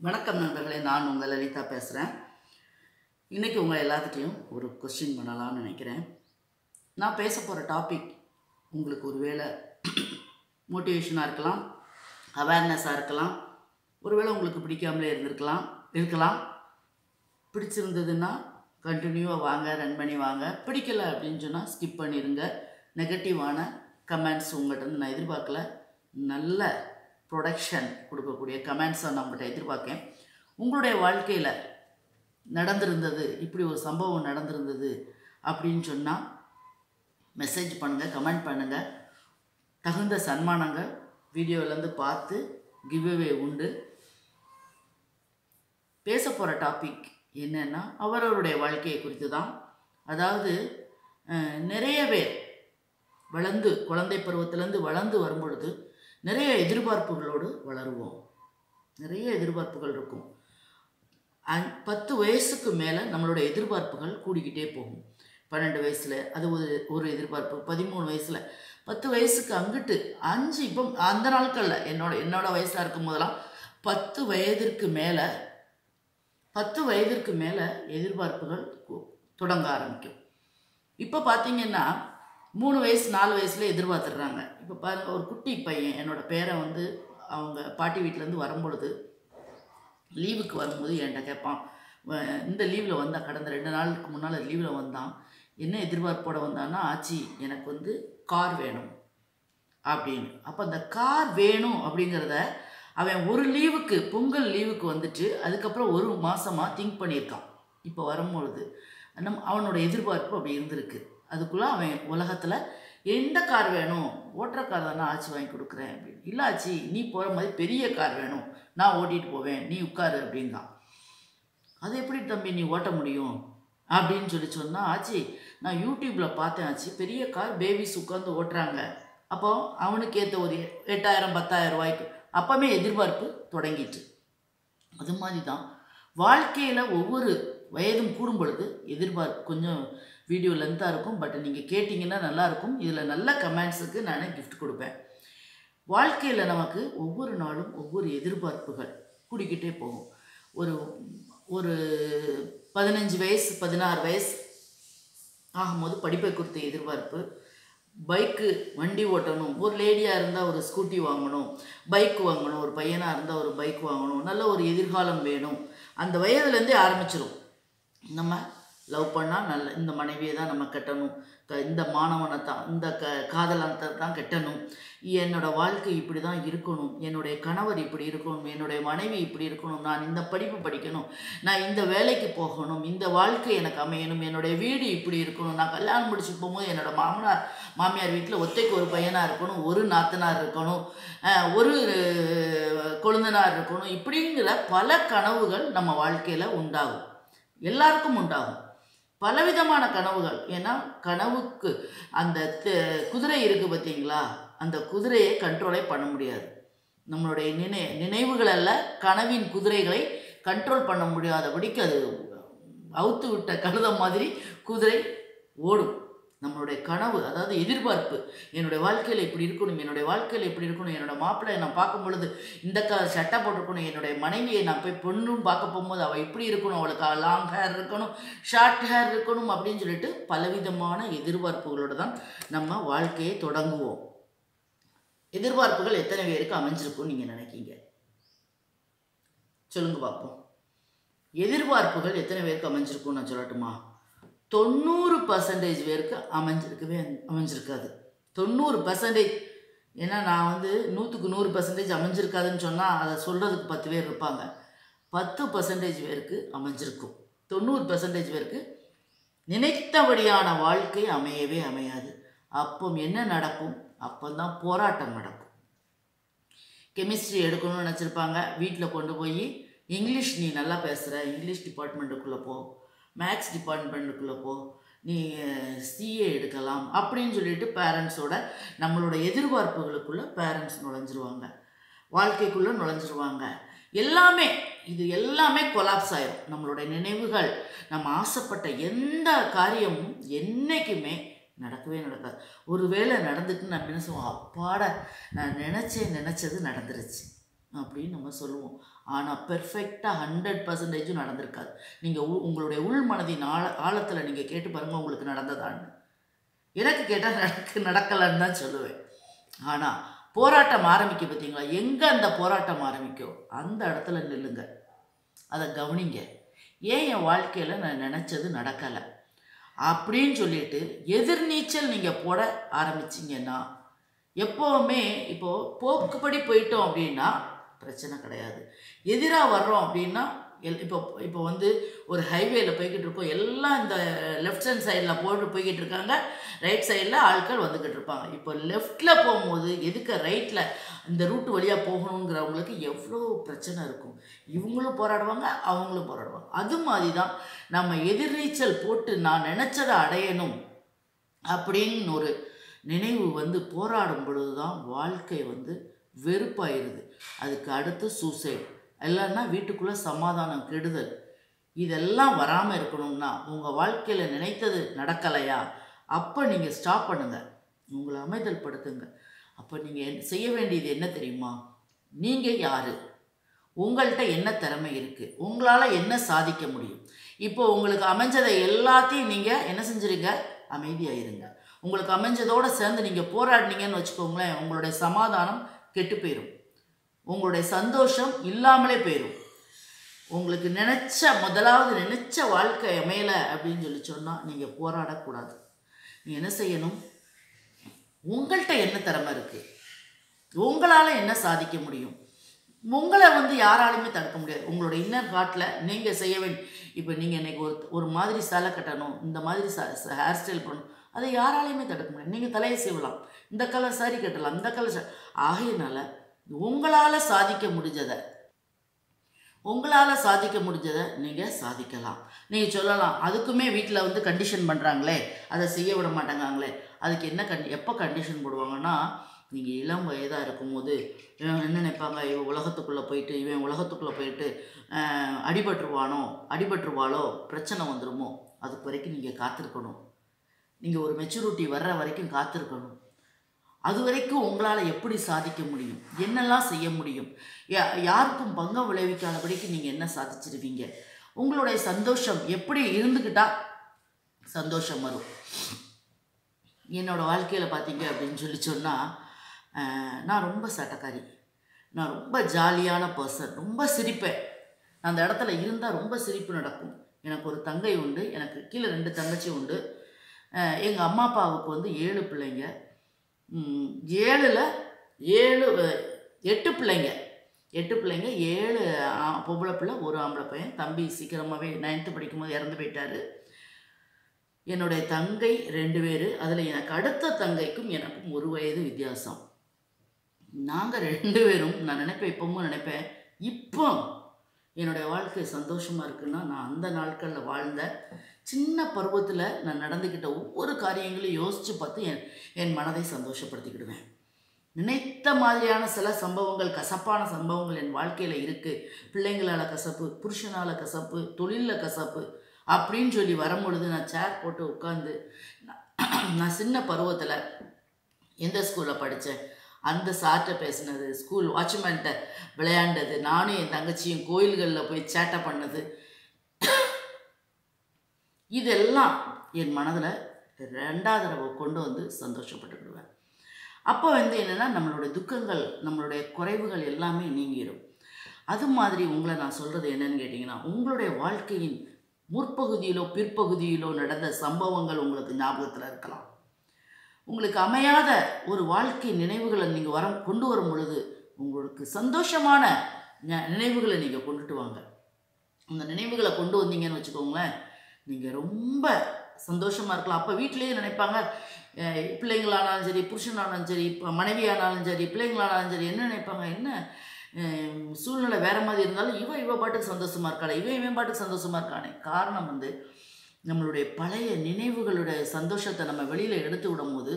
வணக்கம் நண்பர்களே நான் உங்கள் லலிதா பேசுகிறேன் இன்றைக்கி உங்கள் எல்லாத்துட்டையும் ஒரு கொஸ்டின் பண்ணலாம்னு நினைக்கிறேன். நான் பேச போகிற டாபிக் உங்களுக்கு ஒரு வேளை மோட்டிவேஷனாக இருக்கலாம் அவேர்னஸாக இருக்கலாம் ஒருவேளை உங்களுக்கு பிடிக்காமலே இருந்திருக்கலாம் இருக்கலாம். பிடிச்சிருந்ததுன்னா கண்டினியூவாக வாங்க ரன் பண்ணி வாங்க. பிடிக்கல அப்படின்னு சொன்னால் ஸ்கிப் பண்ணிடுங்க நெகட்டிவான கமெண்ட்ஸ் உங்கள்கிட்ட இருந்து நான் எதிர்பார்க்கல. நல்ல ப்ரொடக்ஷன் கொடுக்கக்கூடிய கமெண்ட்ஸை நம்மகிட்ட எதிர்பார்க்கேன். உங்களுடைய வாழ்க்கையில் நடந்திருந்தது இப்படி ஒரு சம்பவம் நடந்திருந்தது அப்படின்னு சொன்னால் மெசேஜ் பண்ணுங்கள் கமெண்ட் பண்ணுங்கள் தகுந்த சன்மானங்கள் வீடியோவிலேருந்து பார்த்து கிவ்அவே உண்டு. பேச போகிற டாபிக் என்னென்னா அவரவருடைய வாழ்க்கையை குறித்து தான் அதாவது நிறைய பேர் வளர்ந்து குழந்தை பருவத்திலேருந்து வளர்ந்து வரும்பொழுது நிறைய எதிர்பார்ப்புகளோடு வளருவோம். நிறைய எதிர்பார்ப்புகள் இருக்கும். அந் பத்து வயசுக்கு மேலே நம்மளோட எதிர்பார்ப்புகள் கூடிக்கிட்டே போகும். பன்னெண்டு வயசில் அது ஒரு ஒரு எதிர்பார்ப்பு. பதிமூணு வயசில் பத்து வயசுக்கு அங்கிட்டு அஞ்சு இப்போ அந்த நாட்களில் என்னோட என்னோட வயசாக இருக்கும் போதெல்லாம் பத்து வயதிற்கு மேலே பத்து வயதிற்கு மேலே எதிர்பார்ப்புகள் தொடங்க ஆரம்பிக்கும். இப்போ பார்த்தீங்கன்னா மூணு வயசு நாலு வயசில் எதிர்பார்த்துடுறாங்க. இப்போ பாருங்கள் ஒரு குட்டி பையன் என்னோட பேரை வந்து அவங்க பாட்டி வீட்டிலேருந்து வரும்பொழுது லீவுக்கு வரும்போது என்கிட்ட கேட்பான். இந்த லீவில் வந்தான் கடந்த ரெண்டு நாளுக்கு முன்னால் லீவில் வந்தான். என்ன எதிர்பார்ப்போட வந்தான்னா ஆச்சி எனக்கு வந்து கார் வேணும். அப்படின்னு. அப்போ அந்த கார் வேணும் அப்படிங்கிறத அவன் ஒரு லீவுக்கு பொங்கல் லீவுக்கு வந்துட்டு அதுக்கப்புறம் ஒரு மாதமாக திங்க் பண்ணியிருக்கான். இப்போ வரும்பொழுது நம் அவனோட எதிர்பார்ப்பு அப்படி இருந்திருக்கு. அதுக்குள்ளே அவன் உலகத்தில் எந்த கார் வேணும்? ஓட்டுற கார் தானே ஆச்சி வாங்கி கொடுக்குறேன் அப்படின்னு. இல்லை ஆச்சி நீ போகிற மாதிரி பெரிய கார் வேணும். நான் ஓட்டிகிட்டு போவேன். நீ உட்காரு அப்படின்தான் அது எப்படி தம்பி நீ ஓட்ட முடியும்? அப்படின்னு சொல்லி சொன்னால் ஆச்சி நான் யூடியூப்பில் பார்த்தேன் ஆச்சு பெரிய கார் பேபிஸ் உட்காந்து ஓட்டுறாங்க. அப்போ அவனுக்கு ஏற்ற ஒரு எட்டாயிரம் பத்தாயிரம் ரூபாய்க்கு அப்போவே எதிர்பார்ப்பு தொடங்கிட்டு. அது மாதிரி தான் வாழ்க்கையில் ஒவ்வொரு வயதும் கூடும் பொழுது எதிர்பார்ப்பு கொஞ்சம் வீடியோ லென்த்தாக இருக்கும் பட் நீங்கள் கேட்டிங்கன்னா நல்லாயிருக்கும் இதில் நல்ல கமெண்ட்ஸுக்கு நான் கிஃப்ட் கொடுப்பேன். வாழ்க்கையில் நமக்கு ஒவ்வொரு நாளும் ஒவ்வொரு எதிர்பார்ப்புகள் கூடிக்கிட்டே போகும். ஒரு ஒரு பதினஞ்சு வயசு பதினாறு வயசு ஆகும்போது படிப்பை குறித்த எதிர்பார்ப்பு பைக்கு வண்டி ஓட்டணும் ஒரு லேடியாக இருந்தால் ஒரு ஸ்கூட்டி வாங்கணும் பைக் வாங்கணும் ஒரு பையனாக இருந்தால் ஒரு பைக் வாங்கணும் நல்ல ஒரு எதிர்காலம் வேணும். அந்த வயதுலேருந்தே ஆரம்பிச்சிடும் நம்ம லவ் பண்ணால் நல்ல இந்த மனைவியை தான் நம்ம கட்டணும். க- இந்த மாணவனை தான் இந்த க காதலத்தை தான் கட்டணும். என்னோட வாழ்க்கை இப்படி தான் இருக்கணும். என்னுடைய கணவர் இப்படி இருக்கணும். என்னுடைய மனைவி இப்படி இருக்கணும். நான் இந்த படிப்பு படிக்கணும். நான் இந்த வேலைக்கு போகணும். இந்த வாழ்க்கை எனக்கு அமையணும். என்னுடைய வீடு இப்படி இருக்கணும். நான் கல்யாணம் முடிச்சு போகும்போது என்னோட மாமனார் மாமியார் வீட்டில் ஒத்தைக்கு ஒரு பையனாக இருக்கணும். ஒரு நாத்தனார் இருக்கணும். ஒரு கொழுந்தனார் இருக்கணும். இப்படிங்கிற பல கனவுகள் நம்ம வாழ்க்கையில் உண்டாகும். எல்லாருக்கும் உண்டாகும். பலவிதமான கனவுகள். ஏன்னா கனவுக்கு அந்த குதிரை இருக்குது பார்த்தீங்களா? அந்த குதிரையை கண்ட்ரோலே பண்ண முடியாது. நம்மளுடைய நினை நினைவுகள் அல்ல கனவின் குதிரைகளை கண்ட்ரோல் பண்ண முடியாதபடிக்கு அது அவுத்து விட்ட கழுத மாதிரி குதிரை ஓடும். நம்மளுடைய கனவு அதாவது எதிர்பார்ப்பு. என்னுடைய வாழ்க்கையில் இப்படி இருக்கணும் என்னுடைய வாழ்க்கையில் இப்படி இருக்கணும் என்னோட மாப்பிள்ளை நான் பார்க்கும் பொழுது இந்த க சட்டை போட்டிருக்கணும் என்னுடைய மனைவியை நான் போய் பொண்ணுன்னு பார்க்க போகும்போது அவள் இப்படி இருக்கணும் அவளுக்கு லாங் ஹேர் இருக்கணும் ஷார்ட் ஹேர் இருக்கணும் அப்படின்னு சொல்லிட்டு பலவிதமான எதிர்பார்ப்புகளோடு தான் நம்ம வாழ்க்கையை தொடங்குவோம். எதிர்பார்ப்புகள் எத்தனை பேருக்கு அமைஞ்சிருக்கும்னு நீங்கள் நினைக்கீங்க? சொல்லுங்க பார்ப்போம். எதிர்பார்ப்புகள் எத்தனை பேருக்கு அமைஞ்சிருக்கும்னு நான் சொல்லட்டுமா? தொண்ணூறு பர்சன்டேஜ் பேருக்கு அமைஞ்சிருக்கவே அமைஞ்சிருக்காது. தொண்ணூறு பர்சன்டேஜ் ஏன்னா நான் வந்து நூற்றுக்கு நூறு பர்சன்டேஜ் அமைஞ்சிருக்காதுன்னு சொன்னால் அதை சொல்கிறதுக்கு பத்து பேர் இருப்பாங்க. பத்து பர்சன்டேஜ் பேருக்கு அமைஞ்சிருக்கும். தொண்ணூறு பர்சன்டேஜ் பேருக்கு நினைத்தபடியான வாழ்க்கை அமையவே அமையாது. அப்போ என்ன நடக்கும்? அப்போந்தான் போராட்டம் நடக்கும். கெமிஸ்ட்ரி எடுக்கணும்னு நினச்சிருப்பாங்க. வீட்டில் கொண்டு போய் இங்கிலீஷ் நீ நல்லா பேசுகிற இங்கிலீஷ் டிபார்ட்மெண்ட்டுக்குள்ளே போ. மேக்ஸ் டிபார்ட்மெண்ட்டுக்குள்ளே போ. நீ சிஏ எடுக்கலாம் அப்படின்னு சொல்லிட்டு பேரண்ட்ஸோட நம்மளோட எதிர்பார்ப்புகளுக்குள்ளே பேரண்ட்ஸ் நுழைஞ்சிருவாங்க. வாழ்க்கைக்குள்ளே நுழைஞ்சிருவாங்க. எல்லாமே இது எல்லாமே கொலாப்ஸ் ஆயிரும். நம்மளுடைய நினைவுகள் நம்ம ஆசைப்பட்ட எந்த காரியமும் என்றைக்குமே நடக்கவே நடக்காது. ஒருவேளை நடந்துட்டு நம்ம என்ன சொல்லுவோம் அப்பாட நான் நினச்சேன் நினச்சது நடந்துருச்சு. அப்படின்னு நம்ம சொல்லுவோம். ஆனால் பெர்ஃபெக்டாக ஹண்ட்ரட் பர்சன்டேஜும் நடந்திருக்காது. நீங்கள் உங்களுடைய உள் மனதின் ஆழ ஆழத்தில் நீங்கள் கேட்டு பாருங்கள் உங்களுக்கு நடந்ததான்னு எனக்கு கேட்டால் நடக்க நடக்கலைன்னு தான் சொல்லுவேன். ஆனால் போராட்டம் ஆரம்பிக்க பார்த்தீங்களா எங்கே அந்த போராட்டம் ஆரம்பிக்கும் அந்த இடத்துல நில்லுங்க. அதை கவனிங்க. ஏன் என் வாழ்க்கையில் நான் நினச்சது நடக்கலை? அப்படின்னு சொல்லிட்டு எதிர்நீச்சல் நீங்கள் போட ஆரம்பிச்சிங்கன்னா எப்போவுமே இப்போது போக்குப்படி போயிட்டோம் அப்படின்னா பிரச்சனை கிடையாது. எதிராக வர்றோம் அப்படின்னா எல் இப்போ இப்போ வந்து ஒரு ஹைவேயில் போய்கிட்டு இருக்கோம். எல்லாம் இந்த லெஃப்ட் ஹேண்ட் சைடில் போட்டு போய்கிட்டு இருக்காங்க. ரைட் சைடில் ஆட்கள் வந்துக்கிட்டு இருப்பாங்க. இப்போ லெஃப்டில் போகும்போது எதுக்கு ரைட்டில் இந்த ரூட் வழியாக போகணுங்கிறவங்களுக்கு எவ்வளோ பிரச்சனை இருக்கும். இவங்களும் போராடுவாங்க அவங்களும் போராடுவாங்க. அது மாதிரி தான் நம்ம எதிர்நீச்சல் போட்டு நான் நினச்சதை அடையணும் அப்படின்னு ஒரு நினைவு வந்து போராடும் பொழுது தான் வாழ்க்கை வந்து வெறுப்பாயிருது. அதுக்கு அடுத்து சூசைட் இல்லைன்னா வீட்டுக்குள்ளே சமாதானம் கெடுதல். இதெல்லாம் வராமல் இருக்கணும்னா உங்கள் வாழ்க்கையில் நினைத்தது நடக்கலையா? அப்போ நீங்கள் ஸ்டாப் பண்ணுங்கள் உங்களை அமைதல் படுத்துங்க அப்போ நீங்கள் செய்ய வேண்டியது என்ன தெரியுமா? நீங்கள் யார்? உங்கள்கிட்ட என்ன திறமை இருக்குது உங்களால் என்ன சாதிக்க முடியும்? இப்போ உங்களுக்கு அமைஞ்சதை எல்லாத்தையும் நீங்கள் என்ன செஞ்சுருங்க? அமைதியாயிருங்க. உங்களுக்கு அமைஞ்சதோடு சேர்ந்து நீங்கள் போராடினீங்கன்னு வச்சுக்கோங்களேன் உங்களுடைய சமாதானம் கெட்டு போயிடும் உங்களுடைய சந்தோஷம் இல்லாமலே போயிடும் உங்களுக்கு நினச்ச முதலாவது நினச்ச வாழ்க்கை அமையலை அப்படின்னு சொல்லி சொன்னால் நீங்கள் போராடக்கூடாது. நீங்கள் என்ன செய்யணும்? உங்கள்கிட்ட என்ன திறமை இருக்குது உங்களால் என்ன சாதிக்க முடியும்? உங்களை வந்து யாராலையுமே தடுக்க முடியாது. உங்களோட இன்னர் ஹார்ட்டில் நீங்கள் செய்ய வேண்டிய இப்போ நீங்கள் இன்றைக்கி ஒரு ஒரு மாதிரி சேலை கட்டணும் இந்த மாதிரி ச ஹேர் ஸ்டைல் பண்ணணும் அதை யாராலையுமே தடுக்க முடியாது. நீங்கள் தலையை செய்வலாம் இந்த கலர் சாரி கட்டலாம் இந்த கலர் ஆகையினால உங்களால் சாதிக்க முடிஞ்சதை. உங்களால் சாதிக்க முடிஞ்சதை நீங்கள் சாதிக்கலாம். நீங்கள் சொல்லலாம் அதுக்குமே வீட்டில் வந்து கண்டிஷன் பண்ணுறாங்களே அதை செய்ய விட மாட்டேங்காங்களே அதுக்கு என்ன கண்டி எப்போ கண்டிஷன் போடுவாங்கன்னா நீங்கள் இளம் வயதாக இருக்கும்போது இவன் என்ன நினைப்பாங்க இவன் உலகத்துக்குள்ளே போயிட்டு இவன் உலகத்துக்குள்ளே போயிட்டு அடிபட்டுருவானோ அடிபட்டுருவாளோ பிரச்சனை வந்துடுமோ அதுக்கு வரைக்கும் நீங்கள் காத்திருக்கணும். நீங்கள் ஒரு மெச்சூரிட்டி வர்ற வரைக்கும் காத்திருக்கணும். அது வரைக்கும் உங்களால் எப்படி சாதிக்க முடியும்? என்னெல்லாம் செய்ய முடியும்? யா யாருக்கும் பங்கம் விளைவிக்காதபடிக்கு நீங்கள் என்ன சாதிச்சிருவீங்க? உங்களுடைய சந்தோஷம் எப்படி இருந்துக்கிட்டால் சந்தோஷம் வரும். என்னோடய வாழ்க்கையில் பார்த்தீங்க அப்படின்னு சொல்லி சொன்னால் நான் ரொம்ப சட்டக்காரி. நான் ரொம்ப ஜாலியான பர்சன் ரொம்ப சிரிப்பேன். நான் அந்த இடத்துல இருந்தால் ரொம்ப சிரிப்பு நடக்கும். எனக்கு ஒரு தங்கை உண்டு. எனக்கு கீழே ரெண்டு தங்கச்சி உண்டு. எங்கள் அம்மா அப்பாவுக்கு வந்து ஏழு பிள்ளைங்க. ஏழில் ஏழு எட்டு பிள்ளைங்க. எட்டு பிள்ளைங்க ஏழு பொம்பளை பிள்ளை ஒரு ஆம்பளை பையன். தம்பி சீக்கிரமாகவே நைன்த்து படிக்கும்போது இறந்து போயிட்டார். என்னுடைய தங்கை ரெண்டு பேர். அதில் எனக்கு அடுத்த தங்கைக்கும் எனக்கும் ஒரு வயது வித்தியாசம். நாங்கள் ரெண்டு பேரும் நான் நினைப்பேன் இப்பவும் நினைப்பேன் இப்போ என்னுடைய வாழ்க்கை சந்தோஷமாக இருக்குன்னா நான் அந்த நாட்களில் வாழ்ந்த சின்ன பருவத்தில் நான் நடந்துக்கிட்ட ஒவ்வொரு காரியங்களையும் யோசித்து பார்த்து என் என் மனதை சந்தோஷப்படுத்திக்கிடுவேன். நினைத்த மாதிரியான சில சம்பவங்கள் கசப்பான சம்பவங்கள் என் வாழ்க்கையில் இருக்குது பிள்ளைங்களால் கசப்பு புருஷனால் கசப்பு தொழிலில் கசப்பு அப்படின்னு சொல்லி வரும்பொழுது நான் சேர் போட்டு உட்காந்து நான் சின்ன பருவத்தில் எந்த ஸ்கூலில் படித்தேன் அந்த சார்கிட்ட பேசினது ஸ்கூல் வாட்ச்மேன்கிட்ட விளையாண்டது நானும் என் தங்கச்சியும் கோயில்களில் போய் சேட்டை பண்ணது. இதெல்லாம் என் மனதில் ரெண்டாவது தடவை கொண்டு வந்து சந்தோஷப்பட்டுக்கிடுவேன். அப்போ வந்து என்னென்னா நம்மளுடைய துக்கங்கள் நம்மளுடைய குறைவுகள் எல்லாமே நீங்கிடும் அது மாதிரி உங்களை நான் சொல்கிறது என்னன்னு கேட்டிங்கன்னா உங்களுடைய வாழ்க்கையின் முற்பகுதியிலோ பிற்பகுதியிலோ நடந்த சம்பவங்கள் உங்களுக்கு ஞாபகத்தில் இருக்கலாம். உங்களுக்கு அமையாத ஒரு வாழ்க்கை நினைவுகளை நீங்கள் வர கொண்டு வரும் பொழுது உங்களுக்கு சந்தோஷமான நினைவுகளை நீங்கள் கொண்டுட்டு வாங்க. அந்த நினைவுகளை கொண்டு வந்தீங்கன்னு வச்சுக்கோங்களேன் நீங்கள் ரொம்ப சந்தோஷமாக இருக்கலாம். அப்போ வீட்டிலேயே நினைப்பாங்க பிள்ளைங்களானாலும் சரி புருஷனானாலும் சரி இப்போ மனைவியானாலும் சரி பிள்ளைங்களானாலும் சரி என்ன நினைப்பாங்க? என்ன? சூழ்நிலை வேறு மாதிரி இருந்தாலும் இவன் இவன் பாட்டுக்கு சந்தோஷமாக இருக்காளே இவன் இவன் பாட்டுக்கு சந்தோஷமாக இருக்கானே. காரணம் வந்து நம்மளுடைய பழைய நினைவுகளுடைய சந்தோஷத்தை நம்ம வெளியில் எடுத்து விடும் போது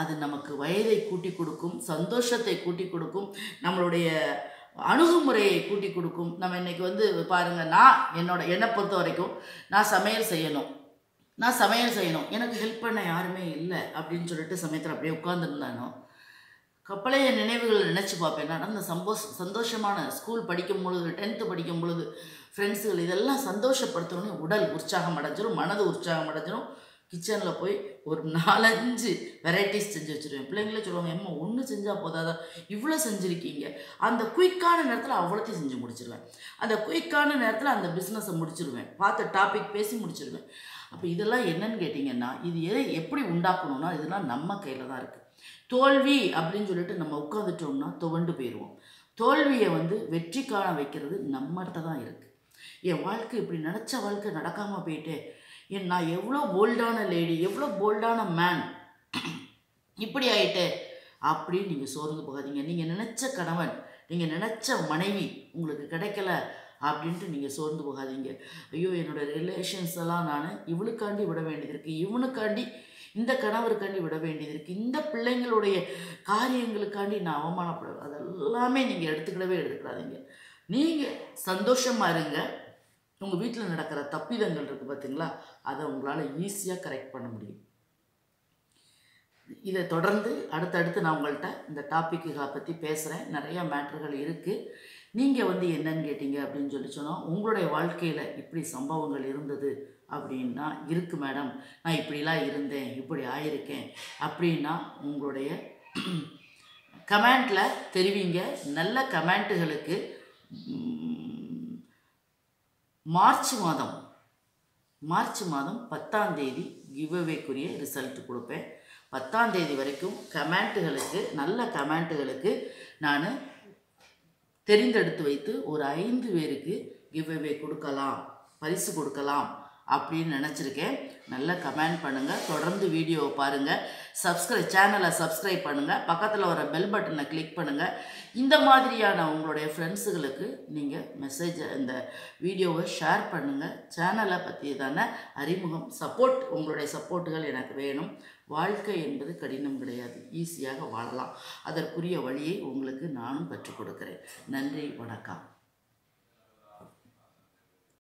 அது நமக்கு வயதை கூட்டி கொடுக்கும் சந்தோஷத்தை கூட்டி கொடுக்கும் நம்மளுடைய அணுகுமுறையை கூட்டி கொடுக்கும். நம்ம இன்றைக்கி வந்து பாருங்கள் நான் என்னோட என்னை பொறுத்த வரைக்கும் நான் சமையல் செய்யணும். நான் சமையல் செய்யணும். எனக்கு ஹெல்ப் பண்ண யாருமே இல்லை அப்படின்னு சொல்லிட்டு சமயத்தில் அப்படியே உட்காந்துருந்தானோ கப்பலைய நினைவுகளை நினச்சி பார்ப்பேன். நடந்த சந்தோஷ சந்தோஷமான ஸ்கூல் படிக்கும் பொழுது டென்த்து படிக்கும் பொழுது ஃப்ரெண்ட்ஸுகள் இதெல்லாம் சந்தோஷப்படுத்தணும்னு உடல் உற்சாகம் அடைஞ்சிடும் மனது உற்சாகம் அடைஞ்சிடும் கிச்சனில் போய் ஒரு நாலஞ்சு வெரைட்டிஸ் செஞ்சு வச்சுருவேன். பிள்ளைங்களே சொல்லுவாங்க அம்மா ஒன்று செஞ்சால் போதாதா? இவ்வளோ செஞ்சுருக்கீங்க. அந்த குயிக்கான நேரத்தில் அவ்வளோத்தையும் செஞ்சு முடிச்சிருவேன். அந்த குயிக்கான நேரத்தில் அந்த பிஸ்னஸை முடிச்சிருவேன். பார்த்த டாபிக் பேசி முடிச்சிருவேன். அப்போ இதெல்லாம் என்னன்னு கேட்டிங்கன்னா இது எதை எப்படி உண்டாக்கணும்னா இதெல்லாம் நம்ம கையில் தான் இருக்குது தோல்வி அப்படின்னு சொல்லிட்டு நம்ம உட்காந்துட்டோம்னா துவண்டு போயிடுவோம் தோல்வியை வந்து வெற்றி காண வைக்கிறது நம்மகிட்ட தான் இருக்குது என் வாழ்க்கை இப்படி நினச்ச வாழ்க்கை நடக்காமல் போயிட்டே நான் எவ்வளோ போல்டான லேடி எவ்வளோ போல்டான மேன் இப்படி ஆயிட்டே. அப்படின்னு நீங்கள் சோர்ந்து போகாதீங்க. நீங்கள் நினச்ச கணவன் நீங்கள் நினச்ச மனைவி உங்களுக்கு கிடைக்கல அப்படின்ட்டு நீங்கள் சோர்ந்து போகாதீங்க. ஐயோ என்னோட ரிலேஷன்ஸ் எல்லாம் நான் இவளுக்காண்டி விட வேண்டியது இருக்குது இவனுக்காண்டி இந்த கணவருக்காண்டி விட வேண்டியது இருக்குது இந்த பிள்ளைங்களுடைய காரியங்களுக்காண்டி நான் அவமானப்படுவேன் அதெல்லாமே நீங்கள் எடுத்துக்கிடவே எடுத்துக்கிடாதீங்க. நீங்கள் சந்தோஷமாக இருங்க. உங்கள் வீட்டில் நடக்கிற தப்பிதங்கள் இருக்குது பார்த்தீங்களா அதை உங்களால் ஈஸியாக கரெக்ட் பண்ண முடியும். இதை தொடர்ந்து அடுத்தடுத்து நான் உங்கள்கிட்ட இந்த டாப்பிக்குகளை பற்றி பேசுகிறேன் நிறையா மேட்ருகள் இருக்குது நீங்கள் வந்து என்னன்னு கேட்டீங்க அப்படின்னு சொல்லி சொன்னால் உங்களுடைய வாழ்க்கையில் இப்படி சம்பவங்கள் இருந்தது அப்படின்னா இருக்குது மேடம் நான் இப்படிலாம் இருந்தேன் இப்படி ஆயிருக்கேன் அப்படின்னா உங்களுடைய கமெண்டில் தெரிவிங்க. நல்ல கமெண்ட்டுகளுக்கு மார்ச் மாதம். மார்ச் மாதம் பத்தாம் தேதி கிவ்அவேக்குரிய ரிசல்ட் கொடுப்பேன். பத்தாம் தேதி வரைக்கும் கமெண்ட்டுகளுக்கு நல்ல கமெண்ட்டுகளுக்கு நான் தெரிந்தெடுத்து வைத்து ஒரு ஐந்து பேருக்கு கிவ்அவே கொடுக்கலாம் பரிசு கொடுக்கலாம். அப்படின்னு நினச்சிருக்கேன். நல்லா கமெண்ட் பண்ணுங்கள் தொடர்ந்து வீடியோவை பாருங்கள் சப்ஸ்கிரைப் சேனலை சப்ஸ்கிரைப் பண்ணுங்கள் பக்கத்தில் வர பெல் பட்டனை கிளிக் பண்ணுங்கள் இந்த மாதிரியான உங்களுடைய ஃப்ரெண்ட்ஸுகளுக்கு நீங்கள் மெசேஜை இந்த வீடியோவை ஷேர் பண்ணுங்கள் சேனலை பற்றியதான அறிமுகம் சப்போர்ட் உங்களுடைய சப்போர்ட்டுகள் எனக்கு வேணும். வாழ்க்கை என்பது கடினம் கிடையாது. ஈஸியாக வாழலாம். அதற்குரிய வழியை உங்களுக்கு நானும் கற்றுக் கொடுக்கிறேன். நன்றி வணக்கம்.